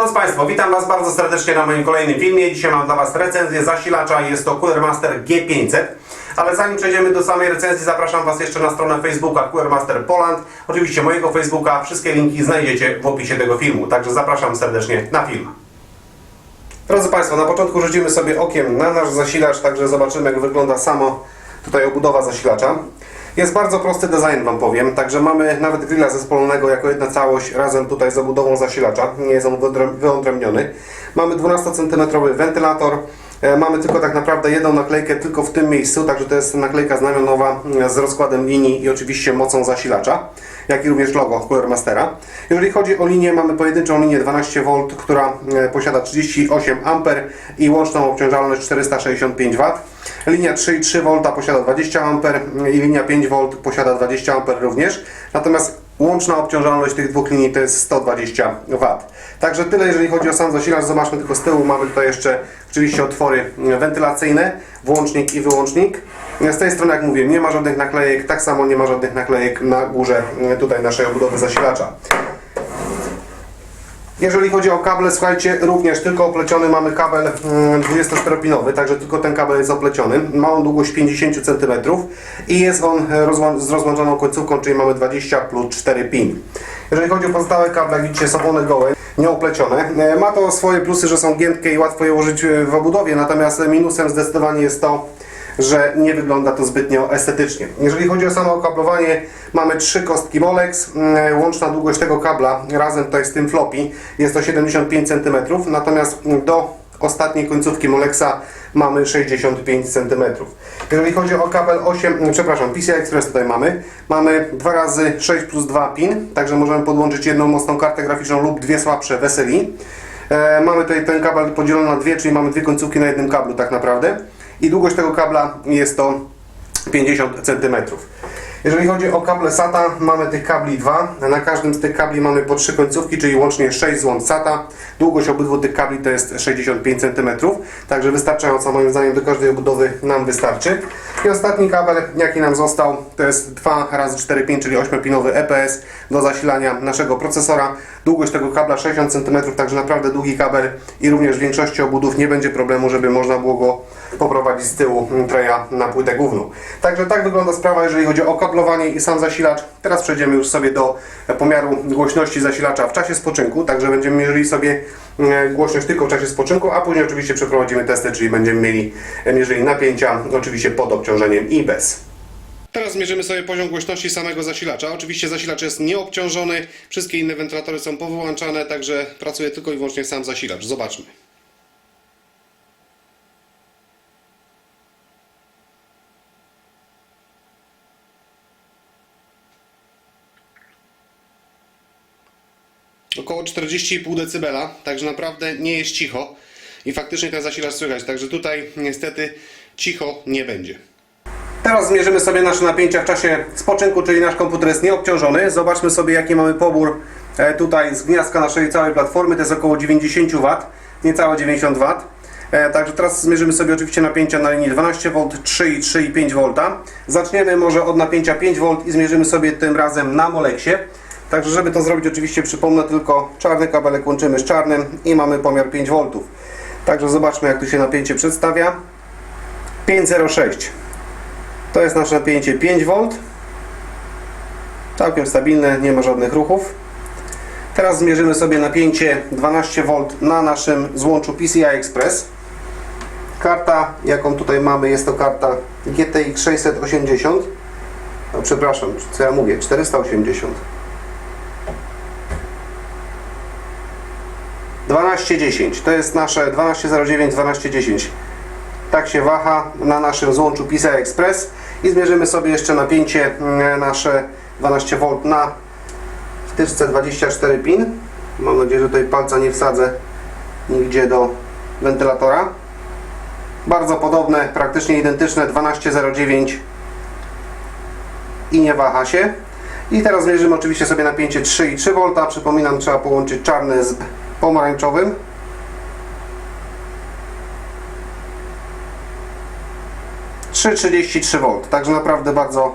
Drodzy Państwo, witam Was bardzo serdecznie na moim kolejnym filmie. Dzisiaj mam dla Was recenzję zasilacza, jest to Cooler Master G500. Ale zanim przejdziemy do samej recenzji, zapraszam Was jeszcze na stronę Facebooka Cooler Master Poland. Oczywiście mojego Facebooka, wszystkie linki znajdziecie w opisie tego filmu. Także zapraszam serdecznie na film. Drodzy Państwo, na początku rzucimy sobie okiem na nasz zasilacz, także zobaczymy jak wygląda samo tutaj obudowa zasilacza. Jest bardzo prosty design Wam powiem, także mamy nawet grilla zespolonego jako jedna całość razem tutaj z obudową zasilacza, nie jest on wyodrę- wyodrębniony. Mamy 12 cm wentylator, Mamy tylko tak naprawdę jedną naklejkę tylko w tym miejscu, także to jest naklejka znamionowa e, z rozkładem linii i oczywiście mocą zasilacza, jak i również logo Cooler Mastera. Jeżeli chodzi o linię, mamy pojedynczą linię 12V, która e, posiada 38 A i łączną obciążalność 465 W. Linia 3,3V posiada 20 A i linia 5V posiada 20 A również. Natomiast łączna obciążalność tych dwóch linii to jest 120 W. Także tyle jeżeli chodzi o sam zasilacz. Zobaczmy tylko z tyłu mamy tutaj jeszcze oczywiście otwory wentylacyjne, włącznik i wyłącznik. Z tej strony jak mówię nie ma żadnych naklejek, tak samo nie ma żadnych naklejek na górze e, tutaj naszej obudowy zasilacza. Jeżeli chodzi o kable, słuchajcie, również tylko opleciony mamy kabel mm, 24-pinowy, także tylko ten kabel jest opleciony. Ma on długość 50 cm i jest on z rozłączoną końcówką, czyli mamy 20 plus 4 pin. Jeżeli chodzi o pozostałe kable, widzicie, są one gołe, nieoplecione. E, Ma to swoje plusy, że są giętkie i łatwo je użyć e, w obudowie, natomiast minusem zdecydowanie jest to, że nie wygląda to zbytnio estetycznie. Jeżeli chodzi o samo okablowanie, mamy trzy kostki Molex. Mm, Łączna długość tego kabla razem z tym floppy jest to 75 cm, natomiast do ostatniej końcówki Molexa mamy 65 cm. Jeżeli chodzi o kabel 8, mm, przepraszam, PCI Express tutaj mamy. Mamy 2 razy 6 plus 2 pin, także możemy podłączyć jedną mocną kartę graficzną lub dwie słabsze Weseli. E, mamy tutaj ten kabel podzielony na dwie, czyli mamy dwie końcówki na jednym kablu tak naprawdę. I długość tego kabla jest to 50 cm. Jeżeli chodzi o kable SATA, mamy tych kabli dwa. Na każdym z tych kabli mamy po trzy końcówki, czyli łącznie 6 złąc SATA. Długość obydwu tych kabli to jest 65 cm, także wystarczająco moim zdaniem do każdej obudowy nam wystarczy. I ostatni kabel, jaki nam został, to jest 2 razy 4 pin, czyli 8-pinowy EPS do zasilania naszego procesora. Długość tego kabla 60 cm, także naprawdę długi kabel i również w większości obudów nie będzie problemu, żeby można było go poprowadzić z tyłu treja na płytę główną. Także tak wygląda sprawa, jeżeli chodzi o kablowanie i sam zasilacz. Teraz przejdziemy już sobie do pomiaru głośności zasilacza w czasie spoczynku, także będziemy mierzyli sobie e, głośność tylko w czasie spoczynku, a później oczywiście przeprowadzimy testy, czyli będziemy mieli e, mierzyli napięcia, oczywiście pod obciążeniem i bez. Teraz zmierzymy sobie poziom głośności samego zasilacza. Oczywiście zasilacz jest nieobciążony, wszystkie inne wentylatory są powyłączane, także pracuje tylko i wyłącznie sam zasilacz. Zobaczmy. Około 40,5 dB, także naprawdę nie jest cicho i faktycznie ten zasilacz słychać, także tutaj niestety cicho nie będzie. Teraz zmierzymy sobie nasze napięcia w czasie spoczynku, czyli nasz komputer jest nieobciążony. Zobaczmy sobie jaki mamy pobór e, tutaj z gniazdka naszej całej platformy. To jest około 90 W, niecałe 90 W. E, Także teraz zmierzymy sobie oczywiście napięcia na linii 12V, 3 i 3,5 V. Zaczniemy może od napięcia 5V i zmierzymy sobie tym razem na Molexie. Także żeby to zrobić oczywiście przypomnę tylko czarny kabelek łączymy z czarnym i mamy pomiar 5V. Także zobaczmy jak tu się napięcie przedstawia. 5,06 to jest nasze napięcie 5V. Całkiem stabilne, nie ma żadnych ruchów. Teraz zmierzymy sobie napięcie 12V na naszym złączu PCI Express. Karta, jaką tutaj mamy, jest to karta GTX 680. No, przepraszam, co ja mówię? 480. 1210. To jest nasze 1209, 1210 tak się waha na naszym złączu PCI Express i zmierzymy sobie jeszcze napięcie mm, nasze 12V na wtyczce 24 pin. Mam nadzieję, że tutaj palca nie wsadzę nigdzie do wentylatora. Bardzo podobne, praktycznie identyczne 1209 i nie waha się. I teraz zmierzymy oczywiście sobie napięcie 3,3V przypominam, trzeba połączyć czarny z pomarańczowym 3,33V, także naprawdę bardzo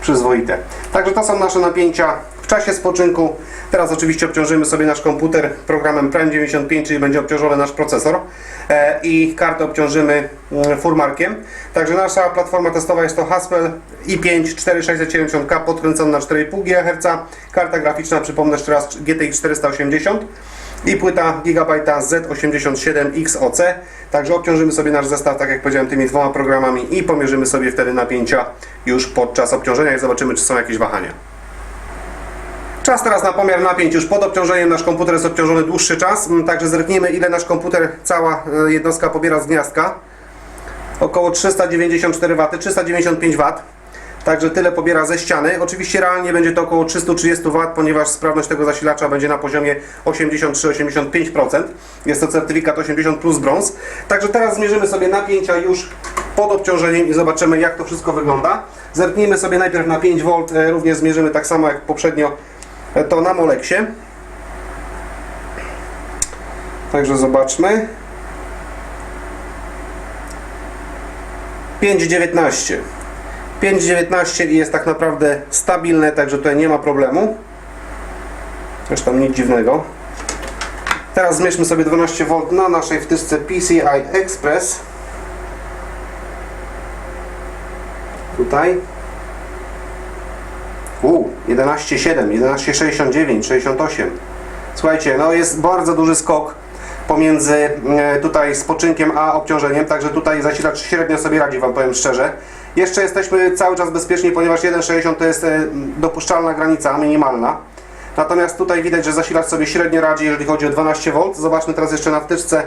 przyzwoite. Także to są nasze napięcia w czasie spoczynku. Teraz oczywiście obciążymy sobie nasz komputer programem Prime 95, czyli będzie obciążony nasz procesor e, i kartę obciążymy mm, furmarkiem. Także nasza platforma testowa jest to Haswell i5 4690K podkręcony na 4,5 GHz. Karta graficzna, przypomnę jeszcze raz, GTX 480 i płyta Gigabyte Z87XOC. Także obciążymy sobie nasz zestaw, tak jak powiedziałem, tymi dwoma programami i pomierzymy sobie wtedy napięcia już podczas obciążenia i zobaczymy, czy są jakieś wahania. Czas teraz na pomiar napięć. Już pod obciążeniem nasz komputer jest obciążony dłuższy czas, Mm, także zerknijmy ile nasz komputer, cała e, jednostka pobiera z gniazdka. Około 394 W, 395 W. Także tyle pobiera ze ściany. Oczywiście realnie będzie to około 330 W, ponieważ sprawność tego zasilacza będzie na poziomie 83-85%. Jest to certyfikat 80 plus brąz. Także teraz zmierzymy sobie napięcia już pod obciążeniem i zobaczymy jak to wszystko wygląda. Zerknijmy sobie najpierw na 5 V, e, również zmierzymy tak samo jak poprzednio e, to na Moleksie. Także zobaczmy. 5,19 5,19 i jest tak naprawdę stabilne, także tutaj nie ma problemu. Zresztą nic dziwnego. Teraz zmierzmy sobie 12V na naszej wtyczce PCI Express. Tutaj. U, 11,7, 11,69, 68. Słuchajcie, no jest bardzo duży skok pomiędzy e, tutaj spoczynkiem a obciążeniem, także tutaj zasilacz średnio sobie radzi, Wam powiem szczerze. Jeszcze jesteśmy cały czas bezpieczni, ponieważ 1,60 to jest e, dopuszczalna granica, minimalna. Natomiast tutaj widać, że zasilacz sobie średnio radzi, jeżeli chodzi o 12V. Zobaczmy teraz jeszcze na wtyczce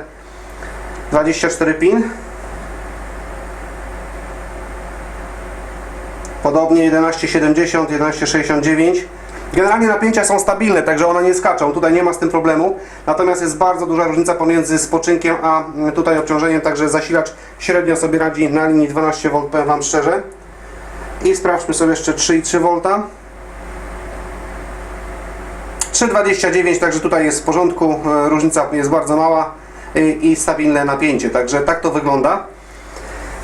24 pin. Podobnie 11,70, 11,69. Generalnie napięcia są stabilne, także one nie skaczą, tutaj nie ma z tym problemu. Natomiast jest bardzo duża różnica pomiędzy spoczynkiem a mm, tutaj obciążeniem, także zasilacz średnio sobie radzi na linii 12V, powiem Wam szczerze. I sprawdźmy sobie jeszcze 3,3 V. 3,29, także tutaj jest w porządku, e, różnica jest bardzo mała i, i stabilne napięcie, także tak to wygląda.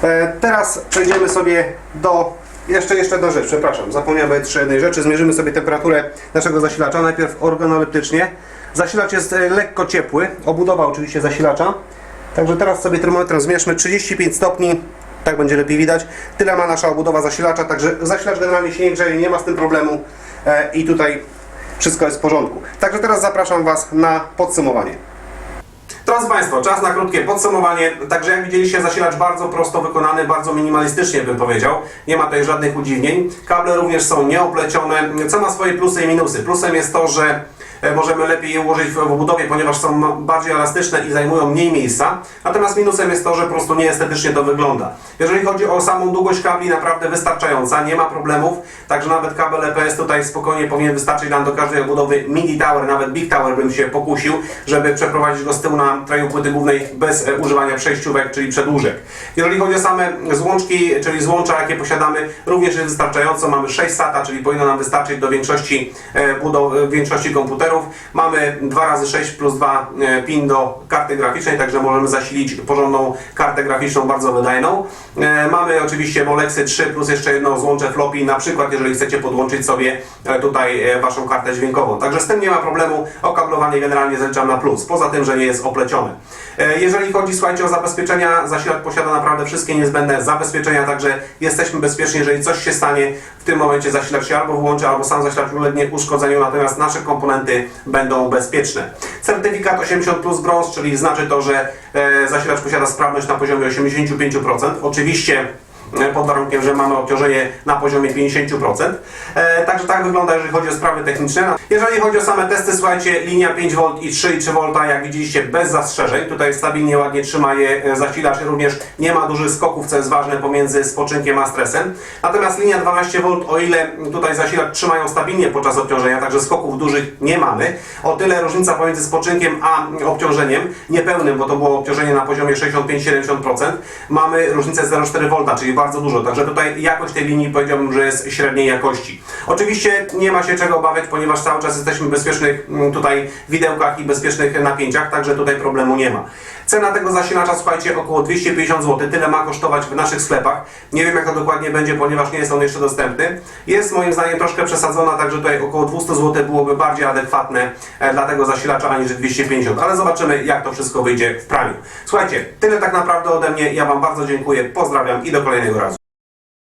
E, Teraz przejdziemy sobie do jeszcze, jeszcze jedna rzecz, przepraszam, zapomniałem jeszcze jednej rzeczy. Zmierzymy sobie temperaturę naszego zasilacza. Najpierw organoleptycznie. Zasilacz jest e, lekko ciepły, obudowa oczywiście zasilacza. Także teraz sobie termometrem zmierzmy 35 stopni, tak będzie lepiej widać. Tyle ma nasza obudowa zasilacza, także zasilacz generalnie się nie grzeje, nie ma z tym problemu e, i tutaj wszystko jest w porządku. Także teraz zapraszam Was na podsumowanie. Drodzy Państwo, czas na krótkie podsumowanie. Także jak widzieliście, zasilacz bardzo prosto wykonany, bardzo minimalistycznie bym powiedział. Nie ma tutaj żadnych udziwnień. Kable również są nieoplecione, co ma swoje plusy i minusy. Plusem jest to, że możemy lepiej je ułożyć w obudowie, ponieważ są bardziej elastyczne i zajmują mniej miejsca. Natomiast minusem jest to, że po prostu nieestetycznie to wygląda. Jeżeli chodzi o samą długość kabli, naprawdę wystarczająca, nie ma problemów. Także nawet kabel EPS tutaj spokojnie powinien wystarczyć nam do każdej obudowy mini tower, nawet big tower bym się pokusił, żeby przeprowadzić go z tyłu na traju płyty głównej bez e, używania przejściówek, czyli przedłużek. Jeżeli chodzi o same złączki, czyli złącza, jakie posiadamy, również jest wystarczająco. Mamy 6 SATA, czyli powinno nam wystarczyć do większości, e, budow, e, większości komputerów. Mamy 2 razy 6 plus 2 e, pin do karty graficznej, także możemy zasilić porządną kartę graficzną, bardzo wydajną. E, Mamy oczywiście Molexy 3 plus jeszcze jedno złącze floppy, na przykład jeżeli chcecie podłączyć sobie e, tutaj Waszą kartę dźwiękową. Także z tym nie ma problemu, okablowanie generalnie zaliczam na plus, poza tym, że nie jest opleciony. E, Jeżeli chodzi, słuchajcie, o zabezpieczenia, zasilacz posiada naprawdę wszystkie niezbędne zabezpieczenia, także jesteśmy bezpieczni, jeżeli coś się stanie, w tym momencie zasilacz się albo wyłączy, albo sam zasilacz ulegnie uszkodzeniu, natomiast nasze komponenty będą bezpieczne. Certyfikat 80 plus brąz, czyli znaczy to, że e, zasilacz posiada sprawność na poziomie 85%. Oczywiście pod warunkiem, że mamy obciążenie na poziomie 50%. E, także tak wygląda, jeżeli chodzi o sprawy techniczne. Jeżeli chodzi o same testy, słuchajcie, linia 5V i 3,3 V, jak widzieliście, bez zastrzeżeń. Tutaj stabilnie, ładnie trzyma je e, zasilacz, również nie ma dużych skoków, co jest ważne pomiędzy spoczynkiem a stresem. Natomiast linia 12V, o ile tutaj zasilacz trzymają stabilnie podczas obciążenia, także skoków dużych nie mamy. O tyle różnica pomiędzy spoczynkiem a obciążeniem, niepełnym, bo to było obciążenie na poziomie 65-70%, mamy różnicę 0,4V, czyli bardzo dużo, także tutaj jakość tej linii powiedziałbym, że jest średniej jakości. Oczywiście nie ma się czego obawiać, ponieważ cały czas jesteśmy w bezpiecznych mm, tutaj widełkach i bezpiecznych napięciach, także tutaj problemu nie ma. Cena tego zasilacza, słuchajcie, około 250 zł, tyle ma kosztować w naszych sklepach. Nie wiem jak to dokładnie będzie, ponieważ nie jest on jeszcze dostępny. Jest moim zdaniem troszkę przesadzona, także tutaj około 200 zł byłoby bardziej adekwatne e, dla tego zasilacza aniżeli 250, ale zobaczymy jak to wszystko wyjdzie w praniu. Słuchajcie, tyle tak naprawdę ode mnie, ja Wam bardzo dziękuję, pozdrawiam i do kolejnego de